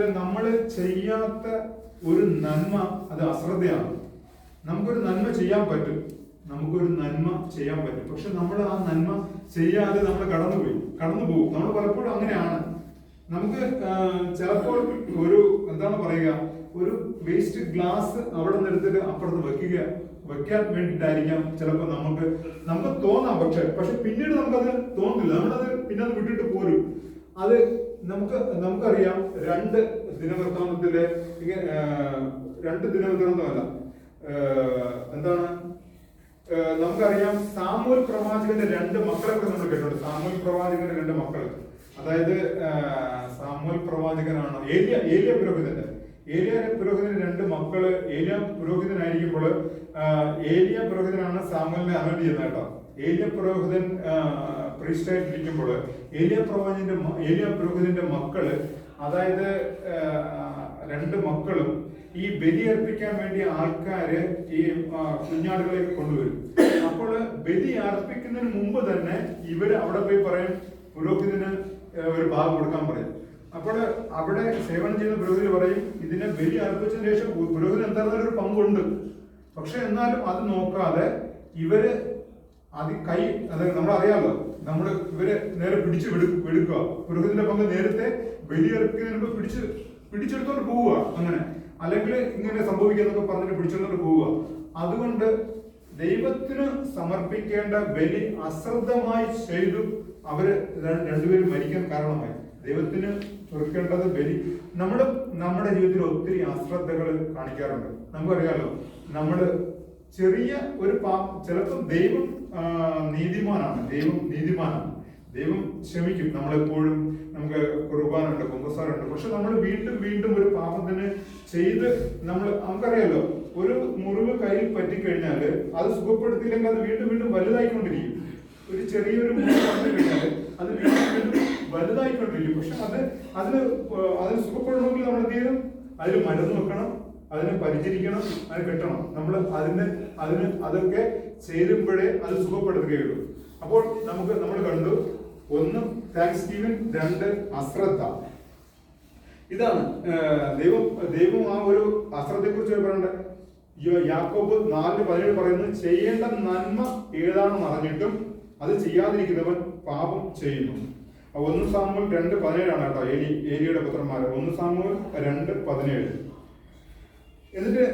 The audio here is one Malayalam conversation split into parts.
നമ്മൾ ചെയ്യാത്ത ഒരു നന്മ അത് അശ്രദ്ധയാണ്. നമുക്കൊരു നന്മ ചെയ്യാൻ പറ്റും. നമുക്കൊരു നന്മ ചെയ്യാൻ പറ്റും. പക്ഷെ നമ്മൾ ആ നന്മ ചെയ്യാതെ നമ്മൾ കടന്നുപോയി. കടന്നു പോകും നമ്മൾ പലപ്പോഴും അങ്ങനെയാണ്. നമുക്ക് ചിലപ്പോൾ ഒരു എന്താണ് പറയുക ഒരു വേസ്റ്റ് ഗ്ലാസ് അവിടെ നിന്ന് എടുത്തിട്ട് അപ്പുറത്ത് വെക്കുക വെക്കാൻ വേണ്ടിയിട്ടായിരിക്കാം ചിലപ്പോൾ നമുക്ക് നമുക്ക് തോന്നാം പക്ഷെ പക്ഷെ പിന്നീട് നമുക്കത് തോന്നില്ല നമ്മളത് പിന്നെ അത് വിട്ടിട്ട് പോരും. അത് നമുക്ക് നമുക്കറിയാം രണ്ട് ദിനവൃത്താന്തത്തിലെ രണ്ട് ദിനവൃത്താന്തമല്ല. എന്താണ്? നമുക്കറിയാം സാമൂൽ പ്രവാചകന്റെ രണ്ട് മക്കളെ കൂടെ നമ്മൾ കേട്ടിട്ടുണ്ട്. സാമൂൽ പ്രവാചകന്റെ രണ്ട് മക്കൾ അതായത് സാമൂൽ പ്രവാചകനാണ് ഏലിയ ഏലിയ പുരോഹിതന്റെ. ഏലിയ പുരോഹിതന് രണ്ട് മക്കൾ. ഏലിയ പുരോഹിതനായിരിക്കുമ്പോൾ ഏലിയ പുരോഹിതനാണ് സാമൂലിനെ അനോട്ട് ചെയ്യുന്നത് കേട്ടോ. ഏലിയ പുരോഹിതൻ പ്രീസ്റ്റായിട്ടിരിക്കുമ്പോൾ ഏലിയ പ്രവാചിന്റെ ഏലിയ പുരോഹിതന്റെ മക്കൾ അതായത് രണ്ട് മക്കളും ഈ ബലി അർപ്പിക്കാൻ വേണ്ടി ആൾക്കാര് ഈ കുഞ്ഞാടുകളെ കൊണ്ടുവരും. അപ്പോൾ ബലി അർപ്പിക്കുന്നതിന് മുമ്പ് തന്നെ ഇവർ അവിടെ പോയി പറയും പുരോഹിതന് ഒരു ഭാഗം കൊടുക്കാൻ പറയും. അപ്പോൾ അവിടെ സേവനം ചെയ്യുന്ന പുരോഹിതർ പറയും ഇതിനെ ബലി അർപ്പിച്ചതിന് ശേഷം പുരോഹിതൻ എന്തായാലും ഒരു പങ്കുണ്ട്. പക്ഷെ എന്നാലും അത് നോക്കാതെ ഇവർ അത് കൈ അതായത് നമ്മൾ അറിയാമല്ലോ നമ്മൾ ഇവരെ നേരെ പിടിച്ചു എടുക്കുക പുരോഹിതന്റെ പങ്ക് നേരത്തെ ബലിയർപ്പിക്കുന്നതിന് മുമ്പ് പിടിച്ച് പിടിച്ചെടുത്തോണ്ട് പോവുക അങ്ങനെ. അല്ലെങ്കിൽ ഇങ്ങനെ സംഭവിക്കുന്നൊക്കെ പറഞ്ഞിട്ട് പിടിച്ചെടുത്തോണ്ട് പോവുക. അതുകൊണ്ട് ദൈവത്തിന് സമർപ്പിക്കേണ്ട ബലി അശ്രദ്ധമായി ചെയ്തു അവർ രണ്ടുപേരും മരിക്കാൻ കാരണമായി. ദൈവത്തിന് വെറുക്കേണ്ടത് ബലി. നമ്മുടെ നമ്മുടെ ജീവിതത്തിൽ ഒത്തിരി അശ്രദ്ധകൾ കാണിക്കാറുണ്ട്. നമുക്കറിയാലോ നമ്മൾ ചെറിയ ഒരു പാ ചിലപ്പോൾ ദൈവം നീതിമാനാണ്. ദൈവം നീതിമാനാണ്. ദൈവം ക്ഷമിക്കും. നമ്മളെപ്പോഴും നമുക്ക് കുർബാനുണ്ട് കുമ്പസാറുണ്ട് പക്ഷെ നമ്മൾ വീണ്ടും വീണ്ടും ഒരു പാപത്തിന് ചെയ്ത് നമ്മൾ നമുക്കറിയാലോ ഒരു മുറിവ് കയ്യിൽ പറ്റിക്കഴിഞ്ഞാൽ അത് സുഖപ്പെടുത്തിയില്ലെങ്കിൽ അത് വീണ്ടും വീണ്ടും വലുതായിക്കൊണ്ടിരിക്കും. ഒരു ചെറിയൊരു മുറിവ് വന്നു കഴിഞ്ഞാൽ അത് വീണ്ടും വീണ്ടും പക്ഷെ അത് അതിന് അതിന് സുഖപ്പെടണമെങ്കിൽ നമ്മൾ എന്ത് ചെയ്യണം? അതിന് മരുന്ന് വെക്കണം അതിനെ പരിചരിക്കണം അതിന് കെട്ടണം. നമ്മൾ അതിന് അതിന് അതൊക്കെ ചേരുമ്പോഴേ അത് സുഖപ്പെടുത്തുകയുള്ളൂ. അപ്പോൾ നമുക്ക് നമ്മൾ കണ്ടു ഒന്ന് താങ്ക്സ് ഗീവിങ് രണ്ട് അശ്രദ്ധ. ഇതാണ് ദൈവം ദൈവം ആ ഒരു അശ്രദ്ധയെ കുറിച്ച് പറയണ്ടത് യാക്കോബ് നാല് പതിനേഴ് പറയുന്നത് ചെയ്യേണ്ട നന്മ ഏതാണെന്ന് അറിഞ്ഞിട്ടും അത് ചെയ്യാതിരിക്കുന്നവൻ പാപം ചെയ്യുന്നു. ഒന്ന് സാമൂൽ രണ്ട് പതിനേഴാണ് കേട്ടോ ഏലി ഏലിയുടെ പുത്രന്മാർ ഒന്ന് സാമൂൽ രണ്ട് പതിനേഴ്. എന്നിട്ട്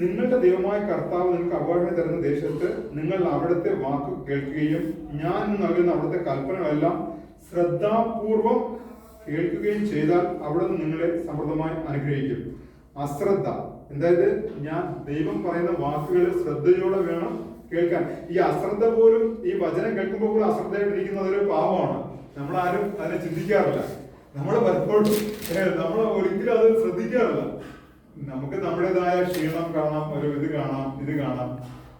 നിങ്ങളുടെ ദൈവമായ കർത്താവ് നിങ്ങൾക്ക് അവകാശം തരുന്ന ദേശത്ത് നിങ്ങൾ അവിടുത്തെ വാക്ക് കേൾക്കുകയും ഞാൻ നൽകുന്ന അവിടുത്തെ കൽപ്പനകളെല്ലാം ശ്രദ്ധാപൂർവം കേൾക്കുകയും ചെയ്താൽ അവിടെ നിന്ന് നിങ്ങളെ സമൃദ്ധമായി അനുഗ്രഹിക്കും. അശ്രദ്ധ. അതായത് ഞാൻ ദൈവം പറയുന്ന വാക്കുകൾ ശ്രദ്ധയോടെ വേണം കേൾക്കാൻ ഈ അശ്രദ്ധ പോലും ഈ വചനം കേൾക്കുമ്പോൾ പോലും അശ്രദ്ധയായിട്ടിരിക്കുന്നത് ഒരു പാവമാണ് നമ്മൾ ആരും അതിനെ ചിന്തിക്കാറില്ല. നമ്മൾ പലപ്പോഴും നമ്മൾ ഒരിക്കലും അത് ശ്രദ്ധിക്കാറില്ല. നമുക്ക് നമ്മുടേതായ ക്ഷീണം കാണാം ഒരു ഇത് കാണാം ഇത് കാണാം.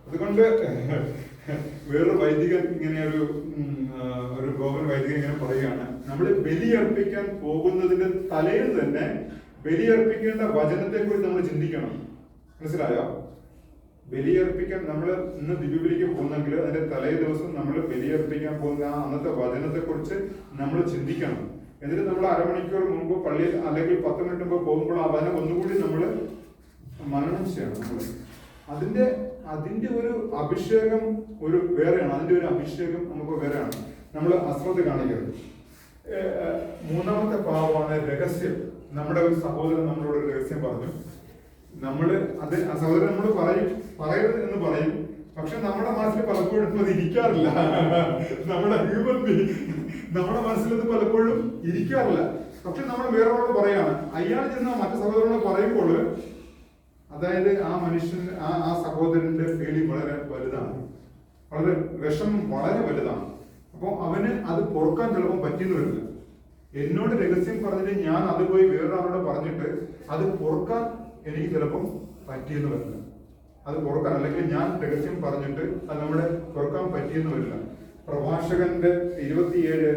അതുകൊണ്ട് വേറൊരു വൈദികൻ ഇങ്ങനെ ഒരു ഒരു ഗോപൻ വൈദികൻ ഇങ്ങനെ പറയുകയാണ്. നമ്മൾ ബലിയർപ്പിക്കാൻ പോകുന്നതിന്റെ തലയിൽ തന്നെ ബലിയർപ്പിക്കേണ്ട വചനത്തെ കുറിച്ച് നമ്മൾ ചിന്തിക്കണം. മനസ്സിലായോ? ബലിയർപ്പിക്കാൻ നമ്മൾ ഇന്ന് ദിവ്യബലിക്ക് പോകുന്നെങ്കിൽ അതിന്റെ തലേ ദിവസം നമ്മൾ ബലിയർപ്പിക്കാൻ പോകുന്ന ആ അന്നത്തെ വചനത്തെ കുറിച്ച് നമ്മൾ ചിന്തിക്കണം. എന്നിട്ട് നമ്മൾ അരമണിക്കൂർ മുമ്പ് പള്ളിയിൽ അല്ലെങ്കിൽ പത്ത് മിനിറ്റ് മുമ്പ് പോകുമ്പോൾ ആ വചനം ഒന്നുകൂടി നമ്മൾ മരണം ചെയ്യണം നമ്മൾ അതിന്റെ അതിന്റെ ഒരു അഭിഷേകം ഒരു വേറെയാണ്. അതിന്റെ ഒരു അഭിഷേകം നമുക്ക് വേറെയാണ്. നമ്മൾ അശ്രദ്ധ കാണിക്കരുത്. മൂന്നാമത്തെ പാവമാണ് രഹസ്യം. നമ്മുടെ ഒരു സഹോദരൻ നമ്മളോട് രഹസ്യം പറഞ്ഞു. നമ്മൾ അത് സഹോദരൻ നമ്മൾ പറയും പറയരുത് എന്ന് പറയും. പക്ഷെ നമ്മുടെ മനസ്സിൽ പലപ്പോഴും അത് ഇരിക്കാറില്ല. നമ്മുടെ ഹ്യൂമൻ ബീങ് നമ്മുടെ മനസ്സിൽ അത് പലപ്പോഴും ഇരിക്കാറില്ല. പക്ഷെ നമ്മൾ വേറൊരാളോട് പറയാണ്. അയാൾ ചെന്ന് മറ്റു സഹോദരനോട് പറയുമ്പോൾ അതായത് ആ മനുഷ്യൻ ആ ആ സഹോദരന്റെ ഫീലിംഗ് വളരെ വലുതാണ്. വളരെ വിഷമം വളരെ വലുതാണ്. അപ്പോൾ അവന് അത് പൊറുക്കാൻ ചിലപ്പോൾ പറ്റിയെന്ന് വരില്ല. എന്നോട് രഹസ്യം പറഞ്ഞിട്ട് ഞാൻ അത് പോയി വേറൊരാളോട് പറഞ്ഞിട്ട് അത് പൊറുക്കാൻ എനിക്ക് ചിലപ്പം പറ്റിയെന്ന് വരില്ല. അത് പൊറുക്കാൻ അല്ലെങ്കിൽ ഞാൻ രഹസ്യം പറഞ്ഞിട്ട് അത് നമ്മുടെ തുറക്കാൻ പറ്റിയെന്ന് വരില്ല. പ്രഭാഷകന്റെ ഇരുപത്തിയേഴ്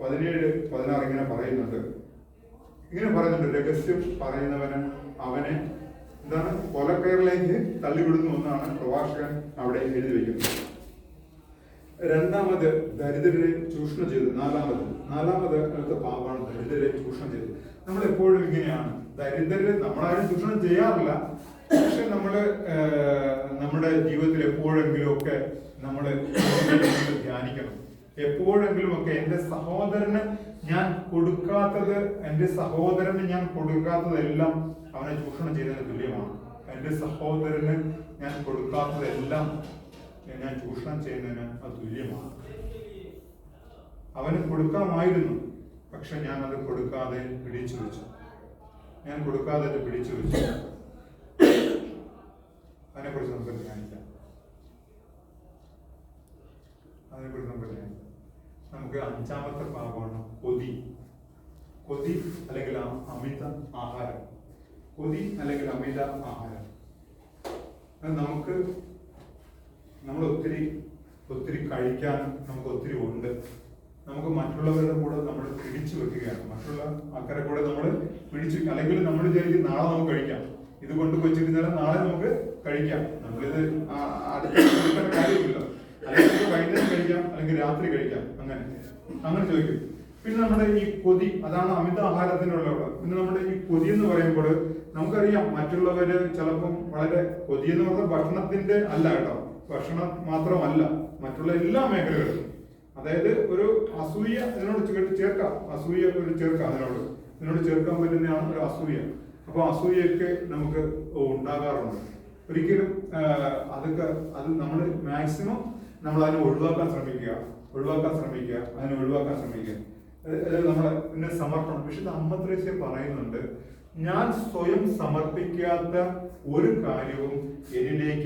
പതിനേഴ് പതിനാറ് ഇങ്ങനെ പറയുന്നുണ്ട്. ഇങ്ങനെ പറയുന്നുണ്ട് രഹസ്യം പറയുന്നവന് അവനെ എന്താണ് കൊലക്കയറിലേക്ക് തള്ളിവിടുന്നു എന്നാണ് പ്രഭാഷകൻ അവിടെ എഴുതി വയ്ക്കുന്നത് രണ്ടാമത് ദരിദ്രരെ ചൂഷണം ചെയ്തു. നാലാമത് നാലാമത് അടുത്ത പാപാണ് ദരിദ്രരെ ചൂഷണം ചെയ്തു നമ്മൾ എപ്പോഴും ഇങ്ങനെയാണ്. ദരിദ്രരെ നമ്മളാരും ചൂഷണം ചെയ്യാറില്ല. പക്ഷെ നമ്മൾ നമ്മുടെ ജീവിതത്തിൽ എപ്പോഴെങ്കിലും ഒക്കെ നമ്മൾ ധ്യാനിക്കണം. എപ്പോഴെങ്കിലും ഒക്കെ എന്റെ സഹോദരന് ഞാൻ കൊടുക്കാത്തത് എന്റെ സഹോദരന് ഞാൻ കൊടുക്കാത്തതെല്ലാം അവനെ ചൂഷണം ചെയ്തതിന് തുല്യമാണ്. എന്റെ സഹോദരന് ഞാൻ കൊടുക്കാത്തതെല്ലാം ഞാൻ ചൂഷണം ചെയ്യുന്നതിന് അത് തുല്യമാണ്. അവന് കൊടുക്കാമായിരുന്നു. പക്ഷെ ഞാൻ അത് കൊടുക്കാതെ പിടിച്ചു വെച്ചു ഞാൻ കൊടുക്കാതെ അത് പിടിച്ചു വെച്ചു. അതിനെക്കുറിച്ച് നമുക്ക് ധ്യാനിക്കാം. അതിനെക്കുറിച്ച് നമുക്ക് ധ്യാനിക്കാം. നമുക്ക് അഞ്ചാമത്തെ ഭാഗമാണ് കൊതി. കൊതി അല്ലെങ്കിൽ അമിത ആഹാരം. കൊതി അല്ലെങ്കിൽ അമിത ആഹാരം. നമുക്ക് നമ്മൾ ഒത്തിരി ഒത്തിരി കഴിക്കാനും നമുക്ക് ഒത്തിരി ഉണ്ട്. നമുക്ക് മറ്റുള്ളവരുടെ കൂടെ നമ്മൾ പിടിച്ചു വെക്കുകയാണ്. മറ്റുള്ള ആൾക്കാരെ കൂടെ നമ്മൾ പിടിച്ചു അല്ലെങ്കിൽ നമ്മൾ വിചാരിക്കും നാളെ നമുക്ക് കഴിക്കാം. ഇത് കൊണ്ട് കൊച്ചിരുന്നാലും നാളെ നമുക്ക് കഴിക്കാം. നമ്മളിത് കാര്യമില്ല അല്ലെങ്കിൽ വൈകുന്നേരം കഴിക്കാം അല്ലെങ്കിൽ രാത്രി കഴിക്കാം. അങ്ങനെ. അങ്ങനെ ചോദിക്കും. പിന്നെ നമ്മുടെ ഈ കൊതി അതാണ് അമിത ആഹാരത്തിനുള്ള പിന്നെ നമ്മുടെ ഈ കൊതി എന്ന് പറയുമ്പോൾ നമുക്കറിയാം മറ്റുള്ളവര് ചിലപ്പം വളരെ കൊതി എന്ന് പറഞ്ഞാൽ ഭക്ഷണത്തിന്റെ അല്ല കേട്ടോ. ഭക്ഷണം മാത്രമല്ല. മറ്റുള്ള എല്ലാ മേഖലകളും അതായത് ഒരു അസൂയ ഇതിനോട് ചേ- ചേർക്കാം. അസൂയ ഒരു ചേർക്കാം അതിനോട്. ഇതിനോട് ചേർക്കാൻ പറ്റുന്നതാണ് ഒരു അസൂയ. അപ്പൊ അസൂയൊക്കെ നമുക്ക് ഉണ്ടാകാറുണ്ട്. ഒരിക്കലും അതൊക്കെ അത് നമ്മൾ മാക്സിമം നമ്മൾ അതിനെ ഒഴിവാക്കാൻ ശ്രമിക്കുക. ഒഴിവാക്കാൻ ശ്രമിക്കുക. അതിനെ ഒഴിവാക്കാൻ ശ്രമിക്കുക. അതായത് നമ്മൾ പിന്നെ സമർപ്പണം. പക്ഷെ അമ്മത്രേസ്യ പറയുന്നുണ്ട് ഞാൻ സ്വയം സമർപ്പിക്കാത്ത ഒരു കാര്യവും എന്നിലേക്ക്